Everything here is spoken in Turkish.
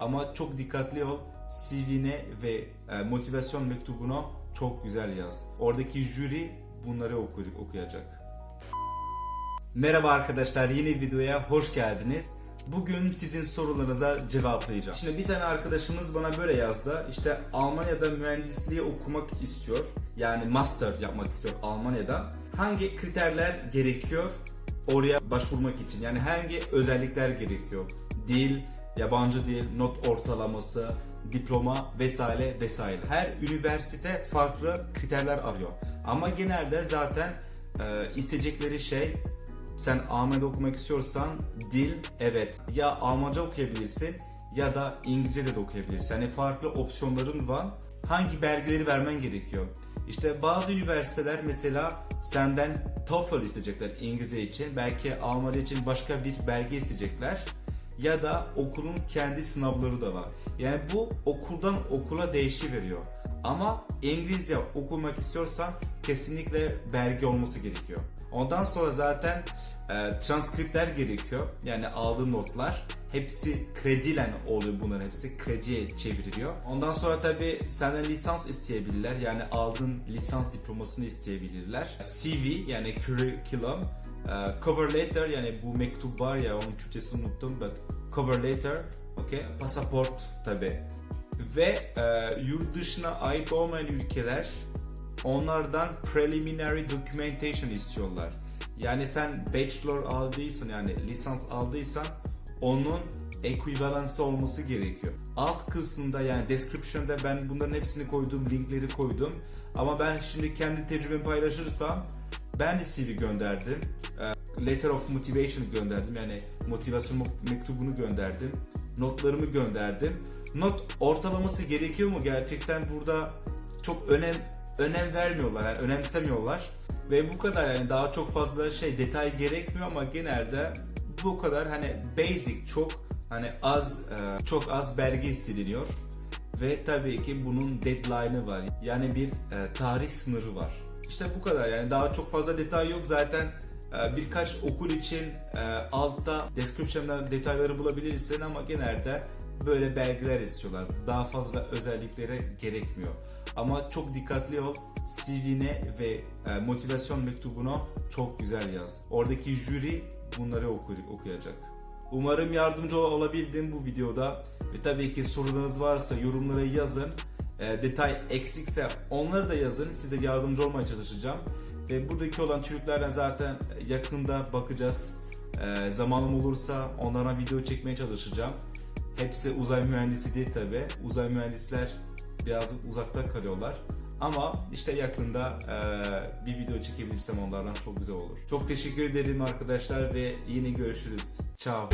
Ama çok dikkatli ol. CV'ne ve e, motivasyon mektubuna çok güzel yaz. Oradaki jüri bunları oku- okuyacak. Merhaba arkadaşlar yeni videoya hoş geldiniz. Bugün sizin sorularınıza cevaplayacağım. Şimdi bir tane arkadaşımız bana böyle yazdı. İşte Almanya'da mühendisliği okumak istiyor. Yani master yapmak istiyor Almanya'da. Hangi kriterler gerekiyor oraya başvurmak için? Yani hangi özellikler gerekiyor? Dil, yabancı dil, not ortalaması, diploma vesaire vesaire. Her üniversite farklı kriterler arıyor. Ama genelde zaten e, isteyecekleri şey sen Almanca okumak istiyorsan dil evet ya Almanca okuyabilirsin ya da İngilizce de okuyabilirsin. Yani farklı opsiyonların var. Hangi belgeleri vermen gerekiyor? İşte bazı üniversiteler mesela senden TOEFL isteyecekler İngilizce için. Belki Almanca için başka bir belge isteyecekler. Ya da okulun kendi sınavları da var. Yani bu okuldan okula değişiveriyor. Ama İngilizce okumak istiyorsan kesinlikle belge olması gerekiyor. Ondan sonra zaten e, transkriptler gerekiyor. Yani aldığın notlar. Hepsi krediyle oluyor bunların hepsi. Krediye çevriliyor. Ondan sonra tabi senden lisans isteyebilirler. Yani aldığın lisans diplomasını isteyebilirler. CV yani curriculum. E, cover letter yani bu mektup var ya onun Türkçesini unuttum. But cover letter. Okay. Pasaport tabi. Ve e, yurt dışına ait olmayan ülkeler onlardan preliminary documentation istiyorlar. Yani sen bachelor aldıysan yani lisans aldıysan onun ekvivalensi olması gerekiyor. Alt kısmında yani description'da ben bunların hepsini koydum, linkleri koydum. Ama ben şimdi kendi tecrübemi paylaşırsam ben de CV gönderdim. Ee, Letter of motivation gönderdim. Yani motivasyon mektubunu gönderdim. Notlarımı gönderdim. Not ortalaması gerekiyor mu gerçekten burada çok önem önem vermiyorlar yani önemsemiyorlar ve bu kadar yani daha çok fazla şey detay gerekmiyor ama genelde bu kadar hani basic çok hani az e, çok az belge isteniyor ve tabii ki bunun deadline'ı var yani bir e, tarih sınırı var işte bu kadar yani daha çok fazla detay yok zaten e, birkaç okul için e, altta description'da detayları bulabilirsin ama genelde böyle belgeler istiyorlar. Daha fazla özelliklere gerekmiyor. Ama çok dikkatli ol. CV'ne ve e, motivasyon mektubuna çok güzel yaz. Oradaki jüri bunları oku- okuyacak. Umarım yardımcı olabildim bu videoda. Ve tabii ki sorularınız varsa yorumlara yazın. E, detay eksikse onları da yazın. Size yardımcı olmaya çalışacağım. Ve buradaki olan Türklerden zaten yakında bakacağız. E, zamanım olursa onlara video çekmeye çalışacağım. Hepsi uzay mühendisi değil tabi. Uzay mühendisler biraz uzakta kalıyorlar. Ama işte yakında eee, bir video çekebilirsem onlardan çok güzel olur. Çok teşekkür ederim arkadaşlar ve yine görüşürüz. Ciao.